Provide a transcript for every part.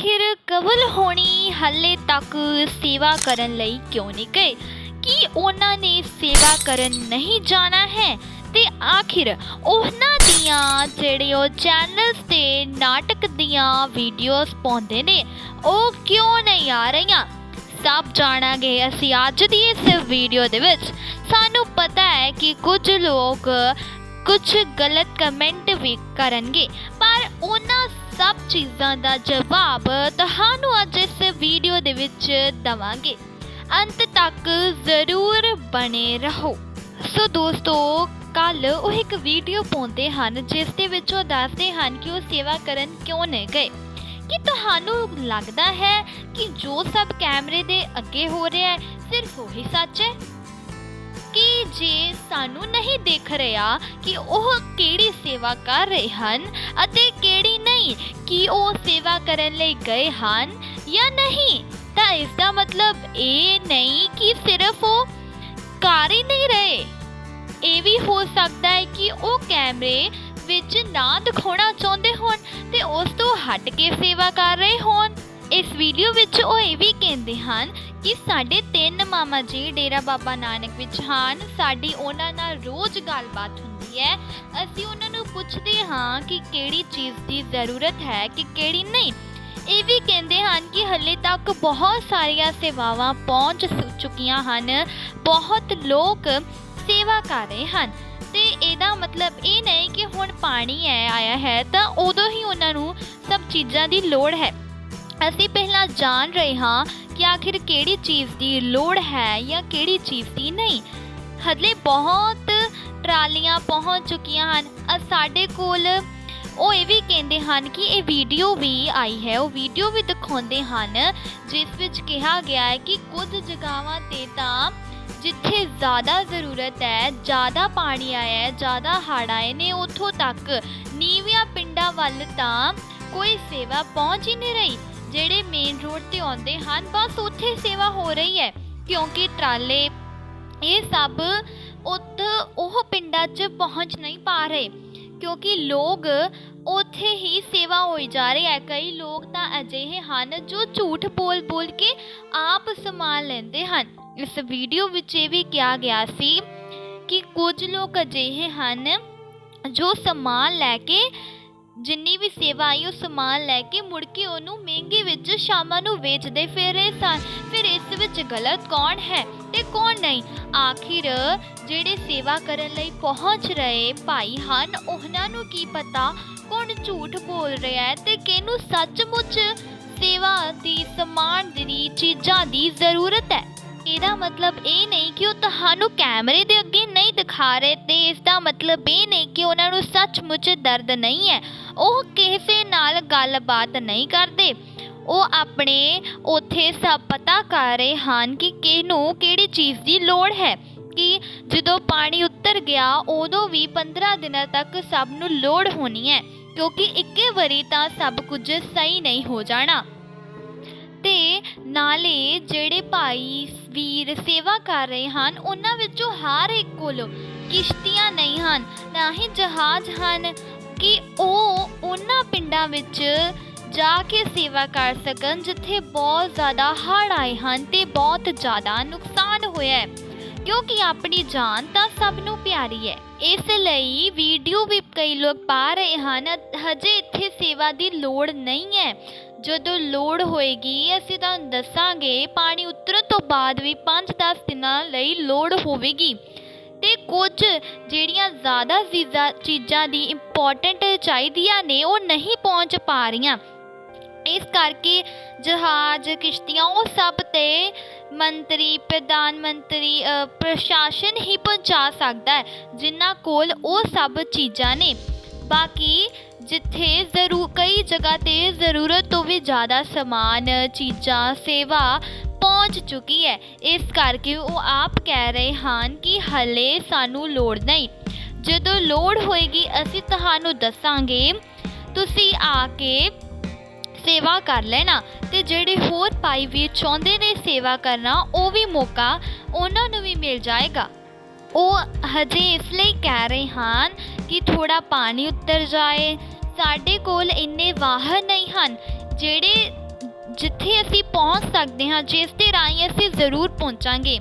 ਆਖਿਰ ਕਬਲ ਹੋਣੀ ਹਾਲੇ ਤੱਕ ਸੇਵਾ ਕਰਨ ਲਈ ਕਿਉਂ ਨਹੀਂ ਗਏ? ਕੀ ਉਹਨਾਂ ਨੇ ਸੇਵਾ ਕਰਨ ਨਹੀਂ ਜਾਣਾ ਹੈ? ਤੇ ਆਖਿਰ ਉਹਨਾਂ ਦੀਆਂ ਜਿਹੜੇ ਉਹ ਚੈਨਲਸ ਤੇ ਨਾਟਕ ਦੀਆਂ ਵੀਡੀਓਜ਼ ਪਾਉਂਦੇ ਨੇ, ਉਹ ਕਿਉਂ ਨਹੀਂ ਆ ਰਹੀਆਂ? ਸਭ ਜਾਣਾਂਗੇ ਅਸੀਂ ਅੱਜ ਦੀ ਇਸ ਵੀਡੀਓ ਦੇ ਵਿੱਚ। ਸਾਨੂੰ ਪਤਾ ਹੈ ਕਿ ਕੁਝ ਲੋਕ ਕੁਝ ਗਲਤ ਕਮੈਂਟ ਵੀ ਕਰਨਗੇ, ਪਰ ਉਹਨਾਂ ਸਭ ਚੀਜ਼ਾਂ ਦਾ ਜਵਾਬ ਤੁਹਾਨੂੰ ਅੱਜ ਇਸ ਵੀਡੀਓ ਦੇ ਵਿੱਚ ਦਵਾਂਗੇ। ਅੰਤ ਤੱਕ ਜ਼ਰੂਰ ਬਣੇ ਰਹੋ। ਸੋ ਦੋਸਤੋ ਕੱਲ ਉਹ ਇੱਕ ਵੀਡੀਓ ਪਾਉਂਦੇ ਹਨ, ਜਿਸ ਦੇ ਵਿੱਚ ਉਹ ਦੱਸਦੇ ਹਨ ਕਿ ਉਹ ਸੇਵਾ ਕਰਨ ਕਿਉਂ ਨਹੀਂ ਗਏ। ਕੀ ਤੁਹਾਨੂੰ ਲੱਗਦਾ ਹੈ ਕਿ ਜੋ ਸਭ ਕੈਮਰੇ ਦੇ ਅੱਗੇ ਹੋ ਰਿਹਾ ਹੈ, ਸਿਰਫ ਉਹੀ ਸੱਚ ਹੈ? ਕਿ ਜੇ ਸਾਨੂੰ ਨਹੀਂ ਦੇਖ ਰਿਹਾ ਕਿ ਉਹ ਕਿਹੜੀ ਸੇਵਾ ਕਰ ਰਹੇ ਹਨ ਅਤੇ ਕਿਹੜੀ ਨਹੀਂ, ਕਿ ਉਹ ਸੇਵਾ ਕਰਨ ਲਈ ਗਏ ਹਨ ਜਾਂ ਨਹੀਂ, ਤਾਂ ਇਸ ਦਾ ਮਤਲਬ ਇਹ ਨਹੀਂ ਕਿ ਸਿਰਫ ਉਹ ਕਰ ਹੀ ਨਹੀਂ ਰਹੇ। ਇਹ ਵੀ ਹੋ ਸਕਦਾ ਹੈ ਕਿ ਉਹ ਕੈਮਰੇ ਵਿੱਚ ਨਾ ਦਿਖਾਉਣਾ ਚਾਹੁੰਦੇ ਹੋਣ ਤੇ ਉਸ ਤੋਂ ਹਟ ਕੇ ਸੇਵਾ ਕਰ ਰਹੇ ਹੋਣ। ਇਸ ਵੀਡੀਓ ਵਿੱਚ ਉਹ ਇਹ ਵੀ ਕਹਿੰਦੇ ਹਨ ਕਿ ਸਾਡੇ ਤਿੰਨ ਮਾਮਾ ਜੀ, ਡੇਰਾ ਬਾਬਾ ਨਾਨਕ ਵਿੱਚ ਹਨ। ਸਾਡੀ ਉਹਨਾਂ ਨਾਲ ਰੋਜ਼ ਗੱਲਬਾਤ ਹੁੰਦੀ ਹੈ। ਅਸੀਂ ਉਹਨਾਂ ਨੂੰ ਪੁੱਛਦੇ ਹਾਂ ਕਿ ਕਿਹੜੀ ਚੀਜ਼ ਦੀ ਜ਼ਰੂਰਤ ਹੈ, ਕਿ ਕਿਹੜੀ ਨਹੀਂ। ਇਹ ਵੀ ਕਹਿੰਦੇ ਹਨ ਕਿ ਹਲੇ ਤੱਕ ਬਹੁਤ ਸਾਰੀਆਂ ਸੇਵਾਵਾਂ ਪਹੁੰਚ ਚੁੱਕੀਆਂ ਹਨ। ਬਹੁਤ ਲੋਕ ਸੇਵਾ ਕਰ ਰਹੇ ਹਨ। ਤੇ ਇਹਦਾ ਮਤਲਬ ਇਹ ਨਹੀਂ ਕਿ ਹੁਣ ਪਾਣੀ ਆਇਆ ਹੈ, ਤਾਂ ਉਦੋਂ ਹੀ ਉਹਨਾਂ ਨੂੰ ਸਭ ਚੀਜ਼ਾਂ ਦੀ ਲੋੜ ਹੈ। ਅਸੀਂ ਪਹਿਲਾਂ ਜਾਣ ਰਹੇ ਹਾਂ ਕਿ ਆਖਿਰ ਕਿਹੜੀ ਚੀਜ਼ ਦੀ ਲੋੜ ਹੈ ਜਾਂ ਕਿਹੜੀ ਚੀਜ਼ ਦੀ ਨਹੀਂ। ਹਲੇ ਬਹੁਤ ਟਰਾਲੀਆਂ ਪਹੁੰਚ ਚੁੱਕੀਆਂ ਹਨ। ਸਾਡੇ ਕੋਲ ਉਹ ਇਹ ਵੀ ਕਹਿੰਦੇ ਹਨ ਕਿ ਇਹ ਵੀਡੀਓ ਵੀ ਆਈ ਹੈ। ਉਹ ਵੀਡੀਓ ਵੀ ਦਿਖਾਉਂਦੇ ਹਨ, ਜਿਸ ਵਿੱਚ ਕਿਹਾ ਗਿਆ ਹੈ ਕਿ ਕੁਝ ਜਗ੍ਹਾਵਾਂ ਤੇ ਤਾਂ ਜਿੱਥੇ ਜ਼ਿਆਦਾ ਜ਼ਰੂਰਤ ਹੈ, ਜ਼ਿਆਦਾ ਪਾਣੀ ਆਇਆ ਹੈ, ਜ਼ਿਆਦਾ ਹੜ੍ਹ ਆਏ ਨੇ, ਉੱਥੋਂ ਤੱਕ ਨੀਵੀਆਂ ਪਿੰਡਾਂ ਵੱਲ ਤਾਂ ਕੋਈ ਸੇਵਾ ਪਹੁੰਚ ਹੀ ਨਹੀਂ ਰਹੀ। ਜਿਹੜੇ ਮੇਨ ਰੋਡ ਤੇ ਆਉਂਦੇ ਹਨ, ਬਸ ਉੱਥੇ ਸੇਵਾ ਹੋ ਰਹੀ ਹੈ, ਕਿਉਂਕਿ ਟਰਾਲੇ ਇਹ ਸਭ ਉੱਥ ਉਹ ਪਿੰਡਾਂ 'ਚ ਪਹੁੰਚ ਨਹੀਂ ਪਾ ਰਹੇ, ਕਿਉਂਕਿ ਲੋਕ ਉੱਥੇ ਹੀ ਸੇਵਾ ਹੋਈ ਜਾ ਰਹੀ ਹੈ। ਕਈ ਲੋਕ ਤਾਂ ਅਜਿਹੇ ਹਨ ਜੋ ਝੂਠ ਬੋਲ ਬੋਲ ਕੇ ਆਪ ਸਮਾਨ ਲੈਂਦੇ ਹਨ। ਇਸ ਵੀਡੀਓ ਵਿੱਚ ਇਹ ਵੀ ਕਿਹਾ ਗਿਆ ਸੀ ਕਿ ਕੁਝ ਲੋਕ ਅਜਿਹੇ ਹਨ ਜੋ ਸਮਾਨ ਲੈ ਕੇ ਜਿੰਨੀ ਵੀ ਸੇਵਾ ਆਈ, ਉਹ ਸਮਾਨ ਲੈ ਕੇ ਮੁੜ ਕੇ ਉਹਨੂੰ ਮਹਿੰਗੇ ਵਿੱਚ ਸ਼ਾਮਾਂ ਨੂੰ ਵੇਚਦੇ ਫਿਰ ਰਹੇ ਸਨ। ਫਿਰ ਇਸ ਵਿੱਚ ਗਲਤ ਕੌਣ ਹੈ ਤੇ ਕੌਣ ਨਹੀਂ? ਆਖਿਰ ਜਿਹੜੇ ਸੇਵਾ ਕਰਨ ਲਈ ਪਹੁੰਚ ਰਹੇ ਭਾਈ ਹਨ, ਉਹਨਾਂ ਨੂੰ ਕੀ ਪਤਾ ਕੌਣ ਝੂਠ ਬੋਲ ਰਿਹਾ ਹੈ ਤੇ ਕਿਹਨੂੰ ਸੱਚਮੁੱਚ ਸੇਵਾ ਦੀ, ਸਮਾਨ ਦੀ ਚੀਜ਼ਾਂ ਦੀ ਜ਼ਰੂਰਤ ਹੈ। ਇਹਦਾ ਮਤਲਬ ਇਹ ਨਹੀਂ ਕਿ ਉਹ ਤੁਹਾਨੂੰ ਕੈਮਰੇ ਦੇ ਅੱਗੇ ਨਹੀਂ ਦਿਖਾ ਰਹੇ ਤੇ ਇਸ ਦਾ ਮਤਲਬ ਇਹ ਨਹੀਂ ਕਿ ਉਹਨਾਂ ਨੂੰ ਸੱਚਮੁੱਚ ਦਰਦ ਨਹੀਂ ਹੈ। ਉਹ ਕਿਸੇ ਨਾਲ ਗੱਲਬਾਤ ਨਹੀਂ ਕਰਦੇ। ਉਹ ਆਪਣੇ ਉੱਥੇ ਸਭ ਪਤਾ ਕਰ ਰਹੇ ਹਨ ਕਿ ਕਿਹਨੂੰ ਕਿਹੜੀ ਚੀਜ਼ ਦੀ ਲੋੜ ਹੈ। ਕਿ ਜਦੋਂ ਪਾਣੀ ਉੱਤਰ ਗਿਆ, ਉਦੋਂ ਵੀ 15 ਦਿਨਾਂ ਤੱਕ ਸਭ ਨੂੰ ਲੋੜ ਹੋਣੀ ਹੈ। ਕਿਉਂਕਿ ਇੱਕੇ ਵਾਰੀ ਤਾਂ ਸਭ ਕੁਝ ਸਹੀ ਨਹੀਂ ਹੋ ਜਾਣਾ। ਨਾਲੇ ਜਿਹੜੇ ਭਾਈ ਵੀਰ ਸੇਵਾ ਕਰ ਰਹੇ ਹਨ, ਉਹਨਾਂ ਵਿੱਚੋਂ ਹਰ ਇੱਕ ਕੋਲ ਕਿਸ਼ਤੀਆਂ ਨਹੀਂ ਹਨ। ਨਾ ਹੀ ਜਹਾਜ਼ ਹਨ ਕਿ ਉਹ ਉਹਨਾਂ ਪਿੰਡਾਂ ਵਿੱਚ ਜਾ ਕੇ ਸੇਵਾ ਕਰ ਸਕਣ, ਜਿੱਥੇ ਬਹੁਤ ਜ਼ਿਆਦਾ ਹੜ੍ਹ ਆਏ ਹਨ ਤੇ ਬਹੁਤ ਜ਼ਿਆਦਾ ਨੁਕਸਾਨ ਹੋਇਆ ਹੈ। ਕਿਉਂਕਿ ਆਪਣੀ ਜਾਨ ਤਾਂ ਸਭ ਨੂੰ ਪਿਆਰੀ ਹੈ। ਇਸ ਲਈ ਵੀਡੀਓ ਵੀ ਕਈ ਲੋਕ ਪਾ ਰਹੇ ਹਨ, ਹਜੇ ਇੱਥੇ ਸੇਵਾ ਦੀ ਲੋੜ ਨਹੀਂ ਹੈ। ਜਦੋਂ ਲੋੜ ਹੋਏਗੀ, ਅਸੀਂ ਤੁਹਾਨੂੰ ਦੱਸਾਂਗੇ, ਪਾਣੀ ਉਤਰਨ ਤੋਂ ਬਾਅਦ ਵੀ 5-10 ਦਿਨਾਂ ਲਈ ਲੋੜ ਹੋਵੇਗੀ। ਤੇ ਕੁਝ ਜਿਹੜੀਆਂ ਜ਼ਿਆਦਾ ਚੀਜ਼ਾਂ ਚੀਜ਼ਾਂ ਦੀ ਇੰਪੋਰਟੈਂਟ ਚਾਹੀਦੀਆਂ ਨੇ, ਉਹ ਨਹੀਂ ਪਹੁੰਚ ਪਾ ਰਹੀਆਂ। ਇਸ ਕਰਕੇ ਜਹਾਜ਼, ਕਿਸ਼ਤੀਆਂ, ਉਹ ਸਭ ਤੇ ਮੰਤਰੀ, ਪ੍ਰਧਾਨ ਮੰਤਰੀ ਪ੍ਰਸ਼ਾਸਨ ਹੀ ਪਹੁੰਚਾ ਸਕਦਾ ਹੈ, ਜਿਨ੍ਹਾਂ ਕੋਲ ਉਹ ਸਭ ਚੀਜ਼ਾਂ ਨੇ। ਬਾਕੀ ਜਿੱਥੇ ਜ਼ਰੂ ਕਈ ਜਗ੍ਹਾ ਤੇ ਜ਼ਰੂਰਤ ਤੋਂ ਵੀ ਜ਼ਿਆਦਾ ਸਮਾਨ, ਚੀਜ਼ਾਂ, ਸੇਵਾ ਪਹੁੰਚ ਚੁੱਕੀ ਹੈ। ਇਸ ਕਰਕੇ ਉਹ ਆਪ ਕਹਿ ਰਹੇ ਹਨ ਕਿ ਹਲੇ ਸਾਨੂੰ ਲੋੜ ਨਹੀਂ। ਜਦੋਂ ਲੋੜ ਹੋਏਗੀ, ਅਸੀਂ ਤੁਹਾਨੂੰ ਦੱਸਾਂਗੇ। ਤੁਸੀਂ ਆ ਕੇ ਸੇਵਾ ਕਰ ਲੈਣਾ ਤੇ ਜਿਹੜੇ ਹੋਰ ਭਾਈ ਵੀ ਚਾਹੁੰਦੇ ਨੇ ਸੇਵਾ ਕਰਨਾ, ਉਹ ਵੀ ਮੌਕਾ ਉਹਨਾਂ ਨੂੰ ਵੀ ਮਿਲ ਜਾਏਗਾ। ਉਹ ਹਜੇ ਇਸ ਲਈ ਕਹਿ ਰਹੇ ਹਨ ਕਿ ਥੋੜਾ ਪਾਣੀ ਉੱਤਰ ਜਾਏ ਸਾਡੇ ਕੋਲ ਇੰਨੇ ਵਾਹਨ ਨਹੀਂ ਹਨ, ਜਿਹੜੇ ਜਿੱਥੇ ਅਸੀਂ ਪਹੁੰਚ ਸਕਦੇ ਹਾਂ, ਜਿਸ ਦੇ ਰਾਹੀਂ ਅਸੀਂ ਜ਼ਰੂਰ ਪਹੁੰਚਾਂਗੇ।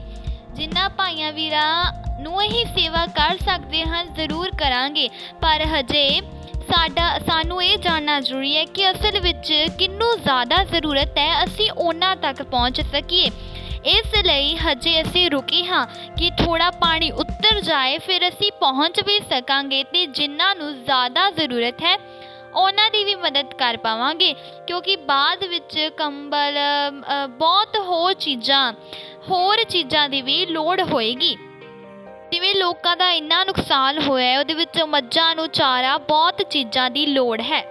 ਜਿਨ੍ਹਾਂ ਭਾਈਆਂ ਵੀਰਾਂ ਨੂੰ ਇਹ ਸੇਵਾ ਕਰ ਸਕਦੇ ਹਨ ਜ਼ਰੂਰ ਕਰਾਂਗੇ। ਪਰ ਹਜੇ ਸਾਡਾ, ਸਾਨੂੰ ਇਹ ਜਾਣਨਾ ਜ਼ਰੂਰੀ ਹੈ ਕਿ ਅਸਲ ਵਿੱਚ ਕਿੰਨੂੰ ਜ਼ਿਆਦਾ ਜ਼ਰੂਰਤ ਹੈ ਅਸੀਂ ਉਹਨਾਂ ਤੱਕ ਪਹੁੰਚ ਸਕੀਏ। ਇਸ ਲਈ ਹਜੇ ਅਸੀਂ ਰੁਕੇ ਹਾਂ ਕਿ ਥੋੜਾ ਪਾਣੀ ਉੱਤਰ ਜਾਏ, ਫਿਰ ਅਸੀਂ ਪਹੁੰਚ ਵੀ ਸਕਾਂਗੇ ਤੇ ਜਿਨ੍ਹਾਂ ਨੂੰ ਜ਼ਿਆਦਾ ਜ਼ਰੂਰਤ ਹੈ ਉਹਨਾਂ ਦੀ ਵੀ ਮਦਦ ਕਰ ਪਾਵਾਂਗੇ, ਕਿਉਂਕਿ ਬਾਅਦ ਵਿੱਚ ਕੰਬਲ ਬਹੁਤ ਹੋਰ ਚੀਜ਼ਾਂ ਹੋਰ ਚੀਜ਼ਾਂ ਦੀ ਵੀ ਲੋੜ ਹੋਏਗੀ। ਜਿਵੇਂ ਲੋਕਾਂ ਦਾ ਇੰਨਾ ਨੁਕਸਾਨ ਹੋਇਆ ਉਹਦੇ ਵਿੱਚ ਮੱਝਾਂ ਨੂੰ ਚਾਰਾ ਬਹੁਤ ਚੀਜ਼ਾਂ ਦੀ ਲੋੜ ਹੈ।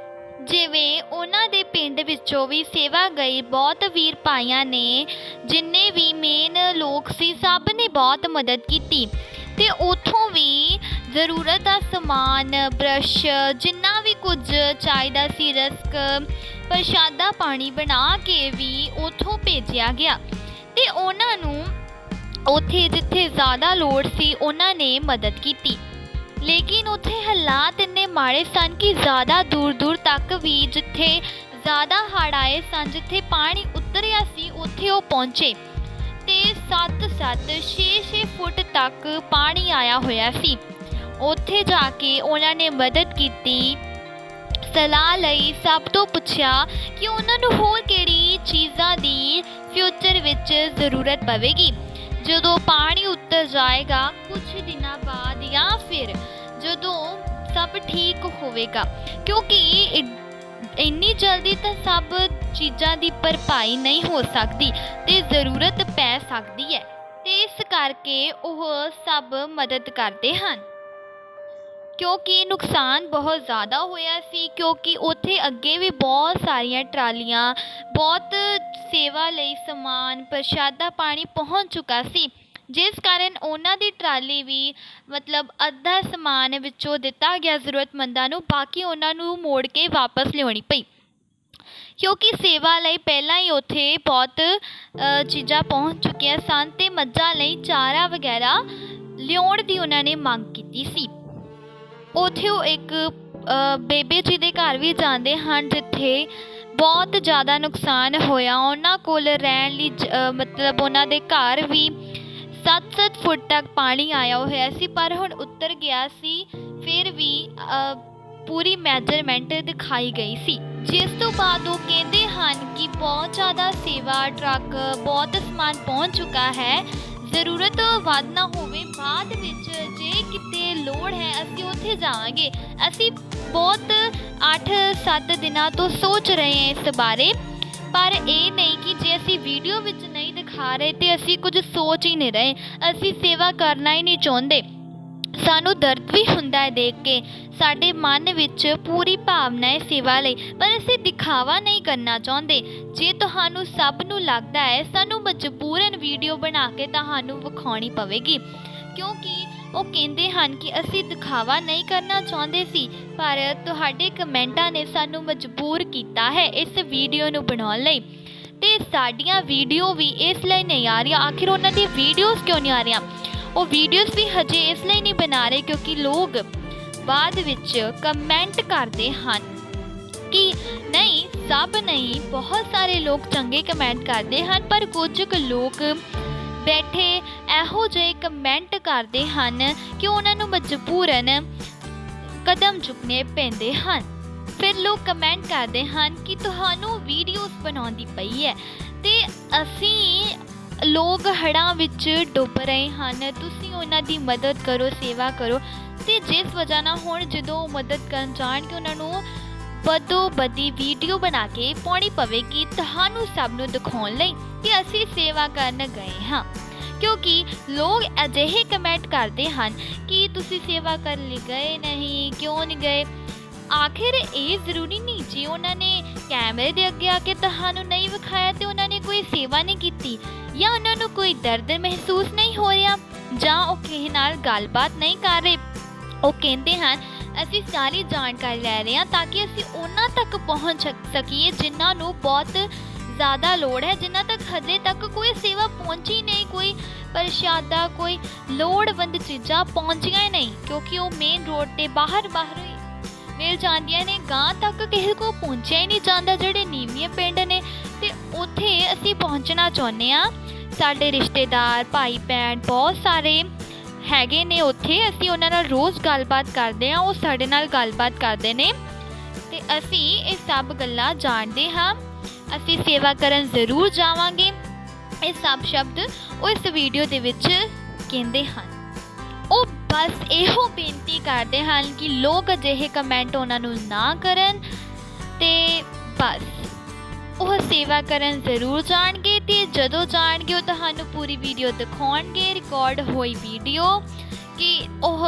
ਜਿਵੇਂ ਉਹਨਾਂ ਦੇ ਪਿੰਡ ਵਿੱਚੋਂ ਵੀ ਸੇਵਾ ਗਈ ਬਹੁਤ ਵੀਰ ਭਾਈਆਂ ਨੇ, ਜਿੰਨੇ ਵੀ ਮੇਨ ਲੋਕ ਸੀ, ਸਭ ਨੇ ਬਹੁਤ ਮਦਦ ਕੀਤੀ। ਤੇ ਉਥੋਂ ਵੀ ਜ਼ਰੂਰਤ ਦਾ ਸਮਾਨ, ਬ੍ਰਸ਼, ਜਿੰਨਾ ਵੀ ਕੁਝ ਚਾਹੀਦਾ ਸੀ ਰਸਕ, ਪ੍ਰਸ਼ਾਦਾ ਪਾਣੀ ਬਣਾ ਕੇ ਵੀ ਉਥੋਂ ਭੇਜਿਆ ਗਿਆ। ਤੇ ਉਹਨਾਂ ਨੂੰ ਉੱਥੇ ਜਿੱਥੇ ਜ਼ਿਆਦਾ ਲੋੜ ਸੀ, ਉਹਨਾਂ ਨੇ ਮਦਦ ਕੀਤੀ। ਲੇਕਿਨ ਉੱਥੇ ਹਾਲਾਤ ਇੰਨੇ ਮਾੜੇ ਸਨ ਕਿ ਜ਼ਿਆਦਾ ਦੂਰ ਦੂਰ ਤੱਕ ਵੀ ਜਿੱਥੇ ਜ਼ਿਆਦਾ ਹੜ੍ਹ ਆਏ ਸਨ, ਜਿੱਥੇ ਪਾਣੀ ਉਤਰਿਆ ਸੀ, ਉੱਥੇ ਉਹ ਪਹੁੰਚੇ। ਤੇ 7-7 6-6 ਫੁੱਟ ਤੱਕ ਪਾਣੀ ਆਇਆ ਹੋਇਆ ਸੀ। ਉੱਥੇ ਜਾ ਕੇ ਉਹਨਾਂ ਨੇ ਮਦਦ ਕੀਤੀ। ਸਲਾਹ ਲਈ ਸਭ ਤੋਂ ਪੁੱਛਿਆ ਕਿ ਉਹਨਾਂ ਨੂੰ ਹੋਰ ਕਿਹੜੀ ਚੀਜ਼ਾਂ ਦੀ ਫਿਊਚਰ ਵਿੱਚ ਜ਼ਰੂਰਤ ਪਵੇਗੀ। ਜਦੋਂ ਪਾਣੀ ਉੱਤਰ ਜਾਏਗਾ ਕੁਝ ਦਿਨਾਂ ਬਾਅਦ ਜਾਂ ਫਿਰ ਜਦੋਂ ਸਭ ਠੀਕ ਹੋਵੇਗਾ। ਕਿਉਂਕਿ ਇ- ਇੰਨੀ ਜਲਦੀ ਤਾਂ ਸਭ ਚੀਜ਼ਾਂ ਦੀ ਭਰਪਾਈ ਨਹੀਂ ਹੋ ਸਕਦੀ ਤੇ ਜ਼ਰੂਰਤ ਪੈ ਸਕਦੀ ਹੈ। ਤੇ ਇਸ ਕਰਕੇ ਉਹ ਸਭ ਮਦਦ ਕਰਦੇ ਹਨ। ਕਿਉਂਕਿ ਨੁਕਸਾਨ ਬਹੁਤ ਜ਼ਿਆਦਾ ਹੋਇਆ ਸੀ, ਕਿਉਂਕਿ ਉੱਥੇ ਅੱਗੇ ਵੀ ਬਹੁਤ ਸਾਰੀਆਂ ਟਰਾਲੀਆਂ, ਬਹੁਤ ਸੇਵਾ ਲਈ ਸਮਾਨ, ਪ੍ਰਸ਼ਾਦਾ ਪਾਣੀ ਪਹੁੰਚ ਚੁੱਕਾ ਸੀ। ਜਿਸ ਕਾਰਨ ਉਹਨਾਂ ਦੀ ਟਰਾਲੀ ਵੀ ਮਤਲਬ ਅੱਧਾ ਸਮਾਨ ਵਿੱਚੋਂ ਦਿੱਤਾ ਗਿਆ ਜ਼ਰੂਰਤਮੰਦਾਂ ਨੂੰ, ਬਾਕੀ ਉਹਨਾਂ ਨੂੰ ਮੋੜ ਕੇ ਵਾਪਸ ਲਿਆਉਣੀ ਪਈ। ਕਿਉਂਕਿ ਸੇਵਾ ਲਈ ਪਹਿਲਾਂ ਹੀ ਉੱਥੇ ਬਹੁਤ ਚੀਜ਼ਾਂ ਪਹੁੰਚ ਚੁੱਕੀਆਂ ਸਨ ਅਤੇ ਮੱਝਾਂ ਲਈ ਚਾਰਾ ਵਗੈਰਾ ਲਿਆਉਣ ਦੀ ਉਹਨਾਂ ਨੇ ਮੰਗ ਕੀਤੀ ਸੀ। ਉੱਥੇ ਉਹ ਇੱਕ ਬੇਬੇ ਜੀ ਦੇ ਘਰ ਵੀ ਜਾਂਦੇ ਹਨ ਜਿੱਥੇ ਬਹੁਤ ਜ਼ਿਆਦਾ ਨੁਕਸਾਨ ਹੋਇਆ। ਉਹਨਾਂ ਕੋਲ ਰਹਿਣ ਲਈ ਜ- ਮਤਲਬ ਉਹਨਾਂ ਦੇ ਘਰ ਵੀ 7-7 ਫੁੱਟ ਤੱਕ ਪਾਣੀ ਆਇਆ ਹੋਇਆ ਸੀ, ਪਰ ਹੁਣ ਉੱਤਰ ਗਿਆ ਸੀ, ਫਿਰ ਵੀ ਪੂਰੀ ਮੈਜਰਮੈਂਟ ਦਿਖਾਈ ਗਈ ਸੀ। ਜਿਸ ਤੋਂ ਬਾਅਦ ਉਹ ਕਹਿੰਦੇ ਹਨ ਕਿ ਬਹੁਤ ਜ਼ਿਆਦਾ ਸੇਵਾ, ਟਰੱਕ, ਬਹੁਤ ਸਮਾਨ ਪਹੁੰਚ ਚੁੱਕਾ ਹੈ। ਜ਼ਰੂਰਤ ਵੱਧ ਨਾ ਹੋਵੇ, ਬਾਅਦ ਵਿੱਚ ਲੋੜ ਹੈ, ਅਸੀਂ ਉੱਥੇ ਜਾਵਾਂਗੇ। ਅਸੀਂ ਬਹੁਤ 8-7 ਦਿਨਾਂ ਤੋਂ ਸੋਚ ਰਹੇ ਹਾਂ ਇਸ ਬਾਰੇ, ਪਰ ਇਹ ਨਹੀਂ ਕਿ ਜੇ ਅਸੀਂ ਵੀਡੀਓ ਵਿੱਚ ਨਹੀਂ ਦਿਖਾ ਰਹੇ ਤੇ ਅਸੀਂ ਕੁਝ ਸੋਚ ਹੀ ਨਹੀਂ ਰਹੇ। ਅਸੀਂ ਸੇਵਾ ਕਰਨਾ ਹੀ ਨਹੀਂ ਚਾਹੁੰਦੇ। ਸਾਨੂੰ ਦਰਦ ਵੀ ਹੁੰਦਾ ਹੈ ਦੇਖ ਕੇ। ਸਾਡੇ ਮਨ ਵਿੱਚ ਪੂਰੀ ਭਾਵਨਾ ਹੈ ਸੇਵਾ ਲਈ, ਪਰ ਅਸੀਂ ਦਿਖਾਵਾ ਨਹੀਂ ਕਰਨਾ ਚਾਹੁੰਦੇ। ਜੇ ਤੁਹਾਨੂੰ ਸਭ ਨੂੰ ਲੱਗਦਾ ਹੈ, ਸਾਨੂੰ ਮਜਬੂਰਨ ਵੀਡੀਓ ਬਣਾ ਕੇ ਤੁਹਾਨੂੰ ਵਿਖਾਉਣੀ ਪਵੇਗੀ। ਕਿਉਂਕਿ ਉਹ ਕਹਿੰਦੇ ਹਨ ਕਿ ਅਸੀਂ ਦਿਖਾਵਾ ਨਹੀਂ ਕਰਨਾ ਚਾਹੁੰਦੇ ਸੀ, ਪਰ ਤੁਹਾਡੇ ਕਮੈਂਟਾਂ ਨੇ ਸਾਨੂੰ ਮਜਬੂਰ ਕੀਤਾ ਹੈ ਇਸ ਵੀਡੀਓ ਨੂੰ ਬਣਾਉਣ ਲਈ। ਤੇ ਸਾਡੀਆਂ ਵੀਡੀਓ ਵੀ ਇਸ ਲਈ ਨਹੀਂ ਆ ਰਹੀਆਂ। ਆਖਿਰ ਉਹਨਾਂ ਦੀ ਵੀਡੀਓਜ਼ ਕਿਉਂ ਨਹੀਂ ਆ ਰਹੀਆਂ? ਉਹ ਵੀਡੀਓਜ਼ ਵੀ ਹਜੇ ਇਸ ਲਈ ਨਹੀਂ ਬਣਾ ਰਹੇ ਕਿਉਂਕਿ ਲੋਕ ਬਾਅਦ ਵਿੱਚ ਕਮੈਂਟ ਕਰਦੇ ਹਨ ਕਿ ਨਹੀਂ, ਸਭ ਨਹੀਂ, ਬਹੁਤ ਸਾਰੇ ਲੋਕ ਚੰਗੇ ਕਮੈਂਟ ਕਰਦੇ ਹਨ, ਪਰ ਕੁਝ ਕੁ ਲੋਕ ਬੈਠੇ ਇਹੋ ਜਿਹੇ ਕਮੈਂਟ ਕਰਦੇ ਹਨ ਕਿ ਉਹਨਾਂ ਨੂੰ ਮਜਬੂਰਨ ਕਦਮ ਚੁੱਕਣੇ ਪੈਂਦੇ ਹਨ। ਫਿਰ ਲੋਕ ਕਮੈਂਟ ਕਰਦੇ ਹਨ ਕਿ ਤੁਹਾਨੂੰ ਵੀਡੀਓਜ਼ ਬਣਾਉਂਦੀ ਪਈ ਹੈ ਤੇ ਅਸੀਂ ਲੋਕ ਹੜ੍ਹਾਂ ਵਿੱਚ ਡੁੱਬ ਰਹੇ ਹਨ, ਤੁਸੀਂ ਉਹਨਾਂ ਦੀ ਮਦਦ ਕਰੋ, ਸੇਵਾ ਕਰੋ ਤੇ ਜਿਸ ਵਜ੍ਹਾ ਨਾਲ ਹੁਣ ਜਦੋਂ ਉਹ ਮਦਦ ਕਰਨ ਜਾਣ ਜਾਣਗੇ, ਉਹਨਾਂ ਨੂੰ ਬਦੋ ਬਦੀ ਵੀਡੀਓ ਬਣਾ ਕੇ ਪਾਉਣੀ ਪਵੇਗੀ ਤੁਹਾਨੂੰ ਸਭ ਨੂੰ ਦਿਖਾਉਣ ਲਈ ਕਿ ਅਸੀਂ ਸੇਵਾ ਕਰਨ ਗਏ ਹਾਂ। ਕਿਉਂਕਿ ਲੋਕ ਅਜਿਹੇ ਕਮੈਂਟ ਕਰਦੇ ਹਨ ਕਿ ਤੁਸੀਂ ਸੇਵਾ ਕਰਨ ਲਈ ਗਏ ਨਹੀਂ, ਕਿਉਂ ਨਹੀਂ ਗਏ? ਆਖਿਰ ਇਹ ਜ਼ਰੂਰੀ ਨਹੀਂ ਜੇ ਉਹਨਾਂ ਨੇ ਕੈਮਰੇ ਦੇ ਅੱਗੇ ਆ ਕੇ ਤੁਹਾਨੂੰ ਨਹੀਂ ਵਿਖਾਇਆ ਤੇ ਉਹਨਾਂ ਨੇ ਕੋਈ ਸੇਵਾ ਨਹੀਂ ਕੀਤੀ ਜਾਂ ਉਹਨਾਂ ਨੂੰ ਕੋਈ ਦਰਦ ਮਹਿਸੂਸ ਨਹੀਂ ਹੋ ਰਿਹਾ ਜਾਂ ਉਹ ਕਿਸੇ ਨਾਲ ਗੱਲਬਾਤ ਨਹੀਂ ਕਰ ਰਹੇ। ਉਹ ਕਹਿੰਦੇ ਹਨ ਅਸੀਂ ਸਾਰੀ ਜਾਣਕਾਰੀ ਲੈ ਰਹੇ ਹਾਂ ਤਾਂ ਕਿ ਅਸੀਂ ਉਹਨਾਂ ਤੱਕ ਪਹੁੰਚ ਸਕੀਏ ਜਿਨ੍ਹਾਂ ਨੂੰ ਬਹੁਤ ਜ਼ਿਆਦਾ ਲੋੜ ਹੈ, ਜਿਨ੍ਹਾਂ ਤੱਕ ਹਜੇ ਤੱਕ ਕੋਈ ਸੇਵਾ ਪਹੁੰਚੀ ਨਹੀਂ, ਕੋਈ ਪ੍ਰਸ਼ਾਦਾ, ਕੋਈ ਲੋੜਵੰਦ ਚੀਜ਼ਾਂ ਪਹੁੰਚੀਆਂ ਹੀ ਨਹੀਂ, ਕਿਉਂਕਿ ਉਹ ਮੇਨ ਰੋਡ ਤੇ ਬਾਹਰ ਬਾਹਰ ਹੀ ਮਿਲ ਜਾਂਦੀਆਂ ਨੇ ਗਾਂ ਤੱਕ ਕਿਸੇ ਕੋ ਪਹੁੰਚਿਆ ਹੀ ਨਹੀਂ ਜਾਂਦਾ ਜਿਹੜੇ ਨੀਵੀਆਂ ਪਿੰਡ ਨੇ, ਤੇ ਉੱਥੇ ਅਸੀਂ ਪਹੁੰਚਣਾ ਚਾਹੁੰਦੇ ਆ ਸਾਡੇ ਰਿਸ਼ਤੇਦਾਰ ਭਾਈ ਭੈਣ ਬਹੁਤ ਸਾਰੇ ਹੈਗੇ ਨੇ ਉੱਥੇ, ਅਸੀਂ ਉਹਨਾਂ ਨਾਲ ਰੋਜ਼ ਗੱਲਬਾਤ ਕਰਦੇ ਹਾਂ, ਉਹ ਸਾਡੇ ਨਾਲ ਗੱਲਬਾਤ ਕਰਦੇ ਨੇ। ਤੇ ਅਸੀਂ ਇਹ ਸਭ ਗੱਲਾਂ ਜਾਣਦੇ ਹਾਂ। ਅਸੀਂ ਸੇਵਾ ਕਰਨ ਜ਼ਰੂਰ ਜਾਵਾਂਗੇ। ਇਹ ਸਭ ਸ਼ਬਦ ਉਹ ਇਸ ਵੀਡੀਓ ਦੇ ਵਿੱਚ ਕਹਿੰਦੇ ਹਨ। ਉਹ ਬਸ ਇਹੋ ਬੇਨਤੀ ਕਰਦੇ ਹਨ ਕਿ ਲੋਕ ਅਜਿਹੇ ਕਮੈਂਟ ਉਹਨਾਂ ਨੂੰ ਨਾ ਕਰਨ ਤੇ ਬਸ। ਉਹ ਸੇਵਾ ਕਰਨ ਜ਼ਰੂਰ ਜਾਣਗੇ ਤੇ ਜਦੋਂ ਜਾਣਗੇ ਉਹ ਤੁਹਾਨੂੰ ਪੂਰੀ ਵੀਡੀਓ ਦਿਖਾਉਣਗੇ ਰਿਕਾਰਡ ਹੋਈ ਵੀਡੀਓ ਕਿ ਉਹ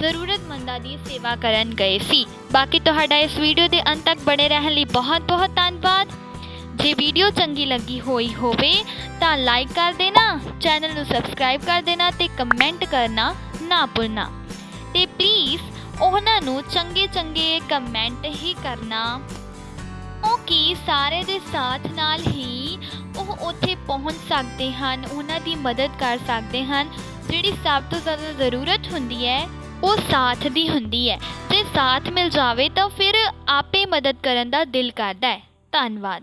ਜ਼ਰੂਰਤਮੰਦਾਂ ਦੀ ਸੇਵਾ ਕਰਨ ਗਏ ਸੀ। ਬਾਕੀ ਤੁਹਾਡਾ ਇਸ ਵੀਡੀਓ ਦੇ ਅੰਤ ਤੱਕ ਬਣੇ ਰਹਿਣ ਲਈ ਬਹੁਤ ਬਹੁਤ ਧੰਨਵਾਦ। ਜੇ ਵੀਡੀਓ ਚੰਗੀ ਲੱਗੀ ਹੋਈ ਹੋਵੇ ਤਾਂ ਲਾਈਕ ਕਰ ਦੇਣਾ, ਚੈਨਲ ਨੂੰ ਸਬਸਕ੍ਰਾਈਬ ਕਰ ਦੇਣਾ ਤੇ ਕਮੈਂਟ ਕਰਨਾ ਨਾ ਭੁੱਲਣਾ। ਤੇ ਪਲੀਜ਼ ਉਹਨਾਂ ਨੂੰ ਚੰਗੇ ਚੰਗੇ ਕਮੈਂਟ ਹੀ ਕਰਨਾ। ਕਿ ਸਾਰੇ ਦੇ ਸਾਥ ਨਾਲ ਹੀ ਉਹ ਉੱਥੇ ਪਹੁੰਚ ਸਕਦੇ ਹਨ, ਉਹਨਾਂ ਦੀ ਮਦਦ ਕਰ ਸਕਦੇ ਹਨ। ਜਿਹੜੀ ਸਭ ਤੋਂ ਜ਼ਿਆਦਾ ਜ਼ਰੂਰਤ ਹੁੰਦੀ ਹੈ, ਉਹ ਸਾਥ ਦੀ ਹੁੰਦੀ ਹੈ। ਜੇ ਸਾਥ ਮਿਲ ਜਾਵੇ ਤਾਂ ਫਿਰ ਆਪੇ ਮਦਦ ਕਰਨ ਦਾ ਦਿਲ ਕਰਦਾ ਹੈ। ਧੰਨਵਾਦ।